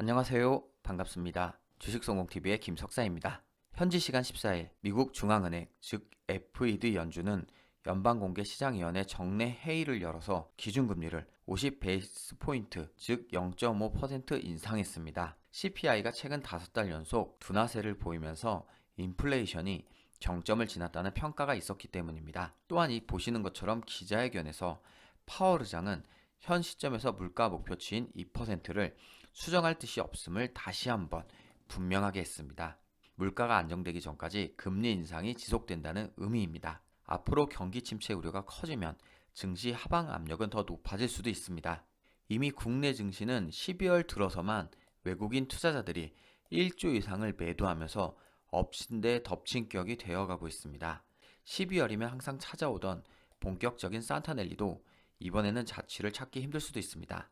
안녕하세요. 반갑습니다. 주식성공TV의 김석사입니다. 현지 시간 14일 미국 중앙은행 즉 FED 연준은 연방공개시장위원회 정례 회의를 열어서 기준금리를 50 베이스 포인트 즉 0.5% 인상했습니다. CPI가 최근 5달 연속 둔화세를 보이면서 인플레이션이 정점을 지났다는 평가가 있었기 때문입니다. 또한 이 보시는 것처럼 기자회견에서 파월 의장은 현 시점에서 물가 목표치인 2%를 수정할 뜻이 없음을 다시 한번 분명하게 했습니다. 물가가 안정되기 전까지 금리 인상이 지속된다는 의미입니다. 앞으로 경기 침체 우려가 커지면 증시 하방 압력은 더 높아질 수도 있습니다. 이미 국내 증시는 12월 들어서만 외국인 투자자들이 1조 이상을 매도하면서 엎친 데 덮친 격이 되어가고 있습니다. 12월이면 항상 찾아오던 본격적인 산타넬리도 이번에는 자취를 찾기 힘들 수도 있습니다.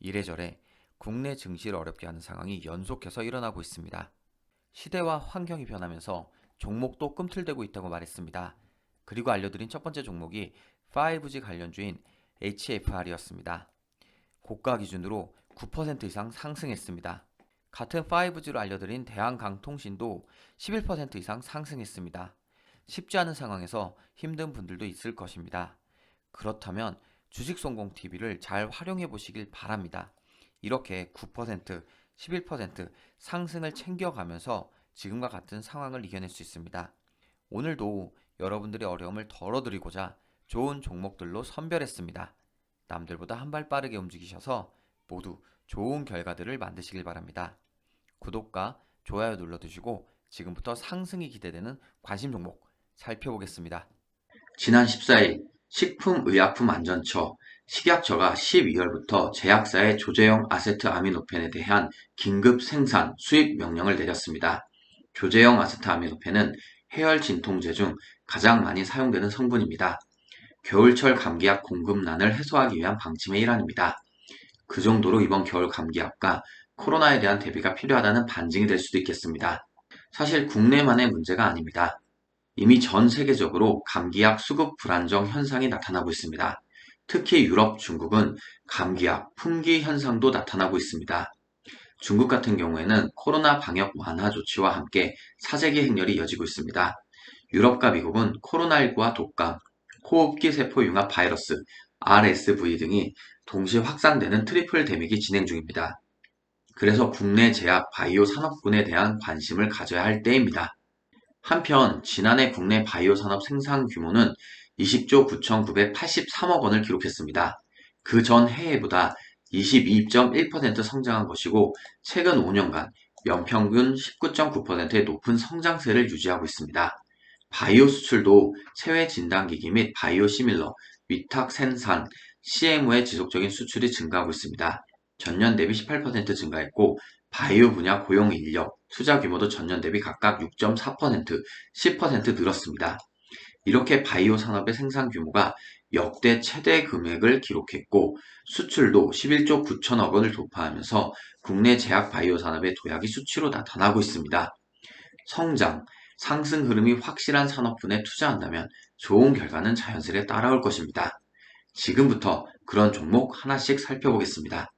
이래저래 국내 증시를 어렵게 하는 상황이 연속해서 일어나고 있습니다. 시대와 환경이 변하면서 종목도 꿈틀대고 있다고 말했습니다. 그리고 알려드린 첫 번째 종목이 5G 관련주인 HFR이었습니다. 고가 기준으로 9% 이상 상승했습니다. 같은 5G로 알려드린 대한강통신도 11% 이상 상승했습니다. 쉽지 않은 상황에서 힘든 분들도 있을 것입니다. 그렇다면 주식성공TV를 잘 활용해 보시길 바랍니다. 이렇게 9%, 11% 상승을 챙겨가면서 지금과 같은 상황을 이겨낼 수 있습니다. 오늘도 여러분들의 어려움을 덜어드리고자 좋은 종목들로 선별했습니다. 남들보다 한 발 빠르게 움직이셔서 모두 좋은 결과들을 만드시길 바랍니다. 구독과 좋아요 눌러주시고 지금부터 상승이 기대되는 관심 종목 살펴보겠습니다. 지난 14일 식품의약품안전처 식약처가 12월부터 제약사의 조제형 아세트 아미노펜에 대한 긴급 생산 수입 명령을 내렸습니다. 조제형 아세트 아미노펜은 해열 진통제 중 가장 많이 사용되는 성분입니다. 겨울철 감기약 공급난을 해소하기 위한 방침의 일환입니다. 그 정도로 이번 겨울 감기약과 코로나에 대한 대비가 필요하다는 반증이 될 수도 있겠습니다. 사실 국내만의 문제가 아닙니다. 이미 전 세계적으로 감기약 수급 불안정 현상이 나타나고 있습니다. 특히 유럽, 중국은 감기약, 품귀 현상도 나타나고 있습니다. 중국 같은 경우에는 코로나 방역 완화 조치와 함께 사재기 행렬이 이어지고 있습니다. 유럽과 미국은 코로나19와 독감, 호흡기 세포 융합 바이러스, RSV 등이 동시에 확산되는 트리플 데믹이 진행 중입니다. 그래서 국내 제약 바이오 산업군에 대한 관심을 가져야 할 때입니다. 한편 지난해 국내 바이오 산업 생산 규모는 20조 9,983억 원을 기록했습니다. 그 전 해에보다 22.1% 성장한 것이고 최근 5년간 연평균 19.9%의 높은 성장세를 유지하고 있습니다. 바이오 수출도 체외 진단기기 및 바이오 시밀러, 위탁 생산, CMO의 지속적인 수출이 증가하고 있습니다. 전년 대비 18% 증가했고 바이오 분야 고용 인력, 투자 규모도 전년 대비 각각 6.4%, 10% 늘었습니다. 이렇게 바이오 산업의 생산 규모가 역대 최대 금액을 기록했고 수출도 11조 9천억 원을 돌파하면서 국내 제약 바이오 산업의 도약이 수치로 나타나고 있습니다. 성장, 상승 흐름이 확실한 산업군에 투자한다면 좋은 결과는 자연스레 따라올 것입니다. 지금부터 그런 종목 하나씩 살펴보겠습니다.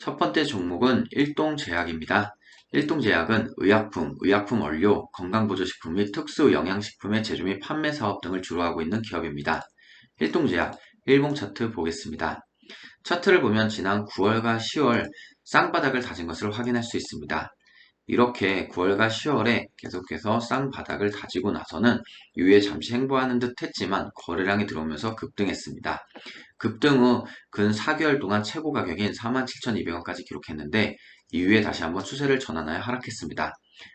첫 번째 종목은 일동제약입니다. 일동제약은 의약품, 의약품 원료, 건강보조식품 및 특수영양식품의 제조 및 판매 사업 등을 주로 하고 있는 기업입니다. 일동제약, 일봉 차트 보겠습니다. 차트를 보면 지난 9월과 10월 쌍바닥을 다진 것을 확인할 수 있습니다. 이렇게 9월과 10월에 계속해서 쌍바닥을 다지고 나서는 이후에 잠시 행보하는 듯 했지만 거래량이 들어오면서 급등했습니다. 급등 후 근 4개월 동안 최고 가격인 47,200원까지 기록했는데 이후에 다시 한번 추세를 전환하여 하락했습니다.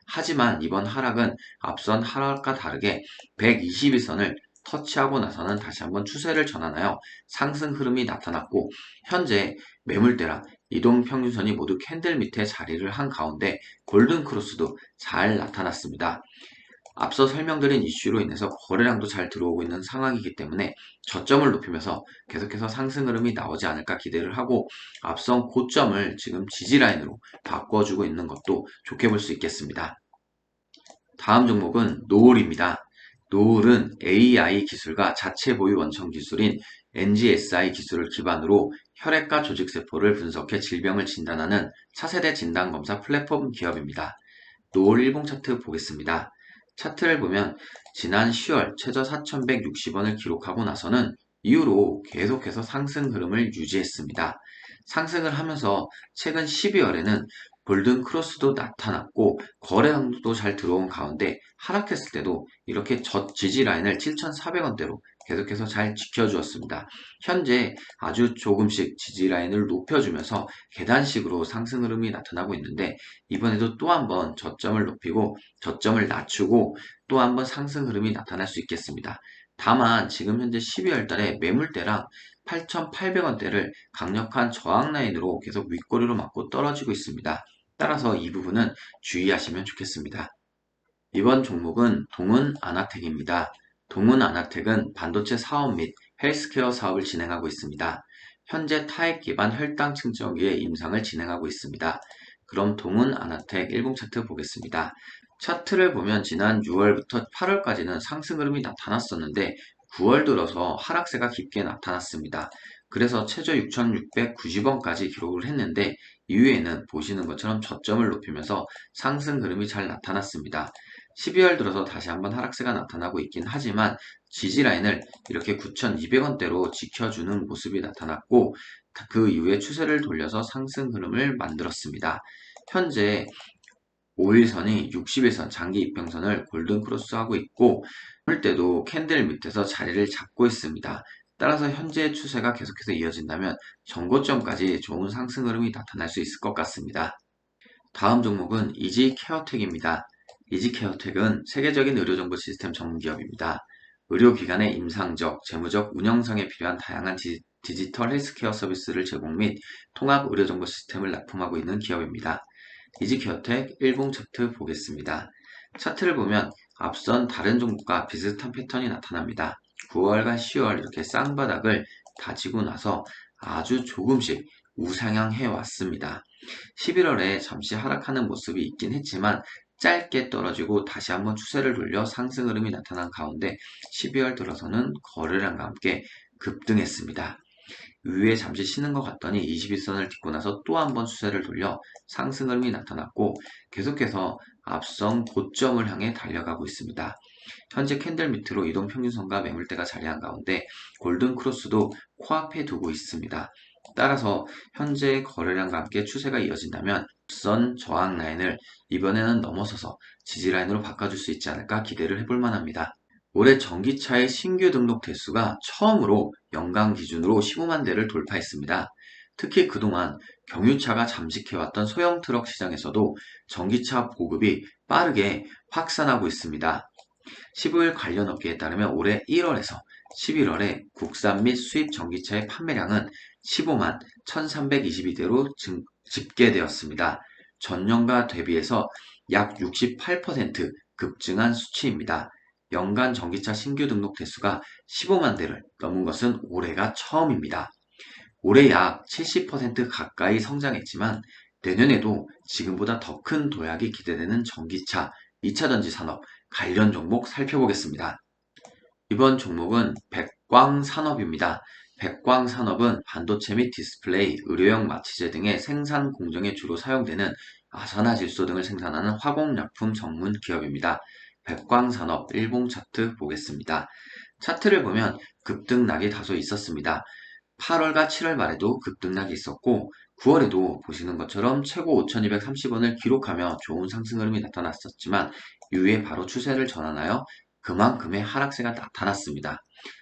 하지만 이번 하락은 앞선 하락과 다르게 121선을 터치하고 나서는 다시 한번 추세를 전환하여 상승 흐름이 나타났고 현재 매물대랑 이동 평균선이 모두 캔들 밑에 자리를 한 가운데 골든 크로스도 잘 나타났습니다. 앞서 설명드린 이슈로 인해서 거래량도 잘 들어오고 있는 상황이기 때문에 저점을 높이면서 계속해서 상승 흐름이 나오지 않을까 기대를 하고 앞선 고점을 지금 지지라인으로 바꿔주고 있는 것도 좋게 볼 수 있겠습니다. 다음 종목은 노을입니다. 노을은 AI 기술과 자체 보유 원천 기술인 NGSI 기술을 기반으로 혈액과 조직세포를 분석해 질병을 진단하는 차세대 진단검사 플랫폼 기업입니다. 노을 일봉 차트 보겠습니다. 차트를 보면 지난 10월 최저 4,160원을 기록하고 나서는 이후로 계속해서 상승 흐름을 유지했습니다. 상승을 하면서 최근 12월에는 골든 크로스도 나타났고 거래량도 잘 들어온 가운데 하락했을 때도 이렇게 저 지지 라인을 7,400원대로 계속해서 잘 지켜주었습니다. 현재 아주 조금씩 지지 라인을 높여주면서 계단식으로 상승 흐름이 나타나고 있는데 이번에도 또 한번 저점을 높이고 저점을 낮추고 또 한번 상승 흐름이 나타날 수 있겠습니다. 다만 지금 현재 12월 달에 매물대랑 8,800원대를 강력한 저항 라인으로 계속 윗꼬리로 맞고 떨어지고 있습니다. 따라서 이 부분은 주의하시면 좋겠습니다. 이번 종목은 동은 아나텍입니다. 동은 아나텍은 반도체 사업 및 헬스케어 사업을 진행하고 있습니다. 현재 타액 기반 혈당 측정기의 임상을 진행하고 있습니다. 그럼 동은 아나텍 1분 차트 보겠습니다. 차트를 보면 지난 6월부터 8월까지는 상승 흐름이 나타났었는데 9월 들어서 하락세가 깊게 나타났습니다. 그래서 최저 6,690원까지 기록을 했는데 이후에는 보시는 것처럼 저점을 높이면서 상승 흐름이 잘 나타났습니다. 12월 들어서 다시 한번 하락세가 나타나고 있긴 하지만 지지라인을 이렇게 9,200원대로 지켜주는 모습이 나타났고 그 이후에 추세를 돌려서 상승 흐름을 만들었습니다. 현재 5일선이 60일선 장기 입평선을 골든 크로스하고 있고 오늘 때도 캔들 밑에서 자리를 잡고 있습니다. 따라서 현재의 추세가 계속해서 이어진다면 전고점까지 좋은 상승 흐름이 나타날 수 있을 것 같습니다. 다음 종목은 이지 케어텍입니다. 이지 케어텍은 세계적인 의료정보 시스템 전문 기업입니다. 의료기관의 임상적, 재무적 운영상에 필요한 다양한 디, 디지털 헬스케어 서비스를 제공 및 통합 의료정보 시스템을 납품하고 있는 기업입니다. 이지케어텍 1봉 차트 보겠습니다. 차트를 보면 앞선 다른 종목과 비슷한 패턴이 나타납니다. 9월과 10월 이렇게 쌍바닥을 다지고 나서 아주 조금씩 우상향해 왔습니다. 11월에 잠시 하락하는 모습이 있긴 했지만 짧게 떨어지고 다시 한번 추세를 돌려 상승 흐름이 나타난 가운데 12월 들어서는 거래량과 함께 급등했습니다. 위에 잠시 쉬는 것 같더니 21선을 딛고 나서 또 한 번 추세를 돌려 상승 흐름이 나타났고 계속해서 앞선 고점을 향해 달려가고 있습니다. 현재 캔들 밑으로 이동 평균선과 매물대가 자리한 가운데 골든 크로스도 코앞에 두고 있습니다. 따라서 현재 거래량과 함께 추세가 이어진다면 앞선 저항 라인을 이번에는 넘어서서 지지 라인으로 바꿔줄 수 있지 않을까 기대를 해볼 만합니다. 올해 전기차의 신규 등록 대수가 처음으로 연간 기준으로 15만 대를 돌파했습니다. 특히 그동안 경유차가 잠식해왔던 소형 트럭 시장에서도 전기차 보급이 빠르게 확산하고 있습니다. 15일 관련 업계에 따르면 올해 1월에서 11월에 국산 및 수입 전기차의 판매량은 15만 1322대로 집계되었습니다. 전년과 대비해서 약 68% 급증한 수치입니다. 연간 전기차 신규 등록 대수가 15만 대를 넘은 것은 올해가 처음입니다. 올해 약 70% 가까이 성장했지만 내년에도 지금보다 더 큰 도약이 기대되는 전기차, 2차 전지 산업 관련 종목 살펴보겠습니다. 이번 종목은 백광산업입니다. 백광산업은 반도체 및 디스플레이, 의료용 마취제 등의 생산 공정에 주로 사용되는 아산화질소 등을 생산하는 화공약품 전문 기업입니다. 백광산업 일봉 차트 보겠습니다. 차트를 보면 급등락이 다소 있었습니다. 8월과 7월 말에도 급등락이 있었고 9월에도 보시는 것처럼 최고 5,230원을 기록하며 좋은 상승 흐름이 나타났었지만 이후에 바로 추세를 전환하여 그만큼의 하락세가 나타났습니다.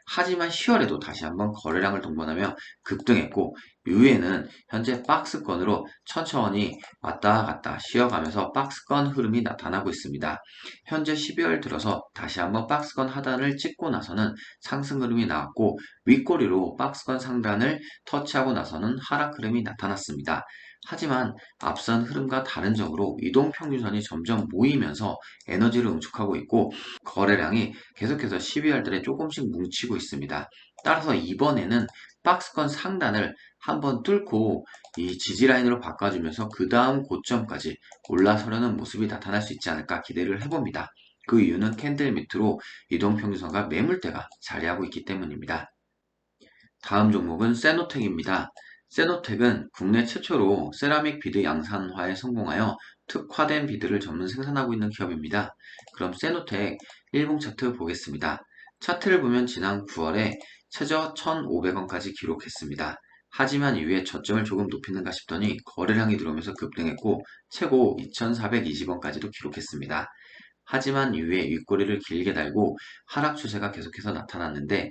하지만 10월에도 다시 한번 거래량을 동반하며 급등했고 이후에는 현재 박스권으로 천천히 왔다 갔다 쉬어가면서 박스권 흐름이 나타나고 있습니다. 현재 12월 들어서 다시 한번 박스권 하단을 찍고 나서는 상승 흐름이 나왔고 윗꼬리로 박스권 상단을 터치하고 나서는 하락 흐름이 나타났습니다. 하지만 앞선 흐름과 다른 점으로 이동평균선이 점점 모이면서 에너지를 응축하고 있고 거래량이 계속해서 12월 달에 조금씩 뭉치고 있습니다. 따라서 이번에는 박스권 상단을 한번 뚫고 이 지지라인으로 바꿔주면서 그 다음 고점까지 올라서려는 모습이 나타날 수 있지 않을까 기대를 해봅니다. 그 이유는 캔들 밑으로 이동평균선과 매물대가 자리하고 있기 때문입니다. 다음 종목은 세노텍입니다. 세노텍은 국내 최초로 세라믹 비드 양산화에 성공하여 특화된 비드를 전문 생산하고 있는 기업입니다. 그럼 세노텍 일봉 차트 보겠습니다. 차트를 보면 지난 9월에 최저 1,500원까지 기록했습니다. 하지만 이후에 저점을 조금 높이는가 싶더니 거래량이 들어오면서 급등했고 최고 2,420원까지도 기록했습니다. 하지만 이후에 윗꼬리를 길게 달고 하락 추세가 계속해서 나타났는데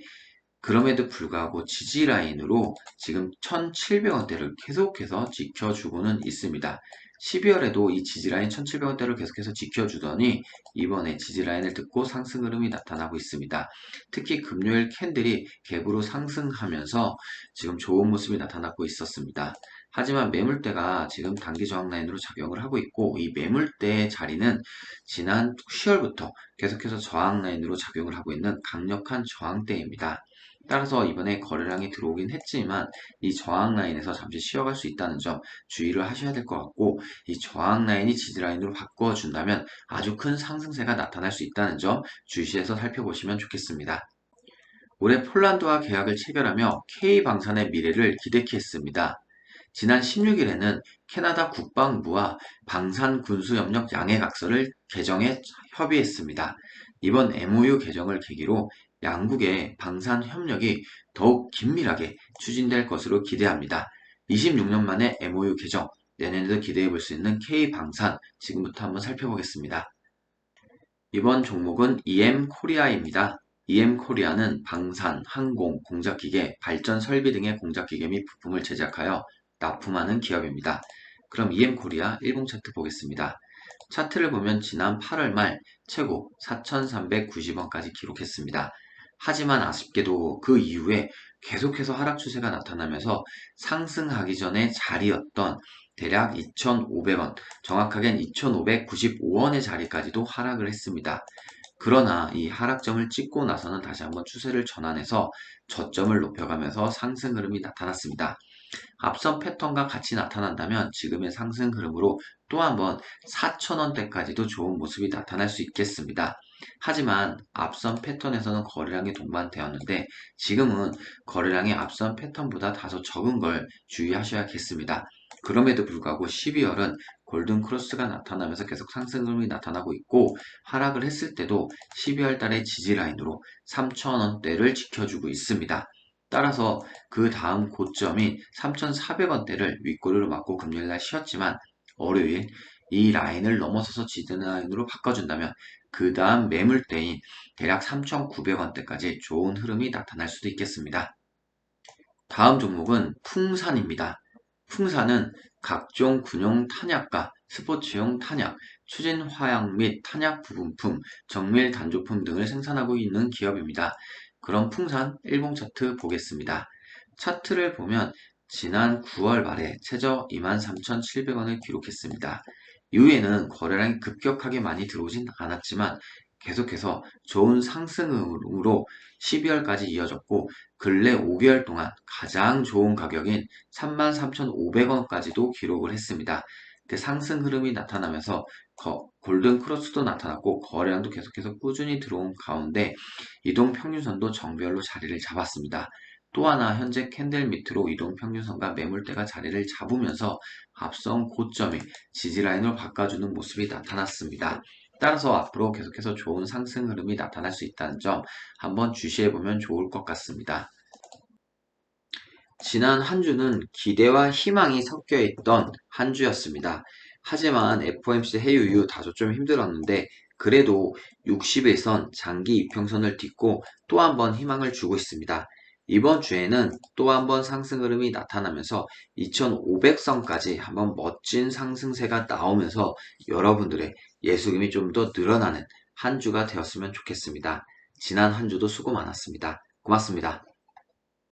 그럼에도 불구하고 지지 라인으로 지금 1,700원대를 계속해서 지켜주고는 있습니다. 12월에도 이 지지 라인 1,700원대를 계속해서 지켜주더니 이번에 지지 라인을 듣고 상승 흐름이 나타나고 있습니다. 특히 금요일 캔들이 갭으로 상승하면서 지금 좋은 모습이 나타나고 있었습니다. 하지만 매물대가 지금 단기 저항 라인으로 작용을 하고 있고 이 매물대의 자리는 지난 10월부터 계속해서 저항 라인으로 작용을 하고 있는 강력한 저항대입니다. 따라서 이번에 거래량이 들어오긴 했지만 이 저항 라인에서 잠시 쉬어갈 수 있다는 점 주의를 하셔야 될 것 같고 이 저항 라인이 지지 라인으로 바꿔준다면 아주 큰 상승세가 나타날 수 있다는 점 주시해서 살펴보시면 좋겠습니다. 올해 폴란드와 계약을 체결하며 K방산의 미래를 기대케 했습니다. 지난 16일에는 캐나다 국방부와 방산 군수협력 양해각서를 개정해 협의했습니다. 이번 MOU 개정을 계기로 양국의 방산 협력이 더욱 긴밀하게 추진될 것으로 기대합니다. 26년 만에 MOU 개정, 내년에도 기대해 볼 수 있는 K방산, 지금부터 한번 살펴보겠습니다. 이번 종목은 EM 코리아입니다. EM 코리아는 방산, 항공, 공작기계, 발전 설비 등의 공작기계 및 부품을 제작하여 납품하는 기업입니다. 그럼 EM 코리아 일봉 차트 보겠습니다. 차트를 보면 지난 8월 말 최고 4,390원까지 기록했습니다. 하지만 아쉽게도 그 이후에 계속해서 하락 추세가 나타나면서 상승하기 전에 자리였던 대략 2,500원, 정확하게는 2,595원의 자리까지도 하락을 했습니다. 그러나 이 하락점을 찍고 나서는 다시 한번 추세를 전환해서 저점을 높여가면서 상승 흐름이 나타났습니다. 앞선 패턴과 같이 나타난다면 지금의 상승 흐름으로 또 한번 4,000원대까지도 좋은 모습이 나타날 수 있겠습니다. 하지만 앞선 패턴에서는 거래량이 동반되었는데 지금은 거래량이 앞선 패턴보다 다소 적은 걸 주의하셔야겠습니다. 그럼에도 불구하고 12월은 골든 크로스가 나타나면서 계속 상승 흐름이 나타나고 있고 하락을 했을 때도 12월 달의 지지 라인으로 3,000원대를 지켜주고 있습니다. 따라서 그 다음 고점인 3,400원대를 윗꼬리로 맞고 금요일날 쉬었지만 월요일 이 라인을 넘어서서 지지 라인으로 바꿔준다면 그 다음 매물대인 대략 3,900원대까지 좋은 흐름이 나타날 수도 있겠습니다. 다음 종목은 풍산입니다. 풍산은 각종 군용 탄약과 스포츠용 탄약, 추진 화약 및 탄약 부분품, 정밀 단조품 등을 생산하고 있는 기업입니다. 그럼 풍산 일봉 차트 보겠습니다. 차트를 보면 지난 9월 말에 최저 23,700원을 기록했습니다. 이후에는 거래량이 급격하게 많이 들어오진 않았지만 계속해서 좋은 상승으로 12월까지 이어졌고 근래 5개월 동안 가장 좋은 가격인 33,500원까지도 기록을 했습니다. 그때 상승 흐름이 나타나면서 골든 크로스도 나타났고 거래량도 계속해서 꾸준히 들어온 가운데 이동 평균선도 정별로 자리를 잡았습니다. 또 하나 현재 캔들 밑으로 이동 평균선과 매물대가 자리를 잡으면서 앞선 고점이 지지라인으로 바꿔주는 모습이 나타났습니다. 따라서 앞으로 계속해서 좋은 상승 흐름이 나타날 수 있다는 점 한번 주시해보면 좋을 것 같습니다. 지난 한 주는 기대와 희망이 섞여 있던 한 주였습니다. 하지만 FOMC 회의 이후 다소 좀 힘들었는데 그래도 60일선 장기 이평선을 딛고 또 한 번 희망을 주고 있습니다. 이번 주에는 또 한 번 상승 흐름이 나타나면서 2500선까지 한번 멋진 상승세가 나오면서 여러분들의 예수금이 좀 더 늘어나는 한 주가 되었으면 좋겠습니다. 지난 한 주도 수고 많았습니다. 고맙습니다.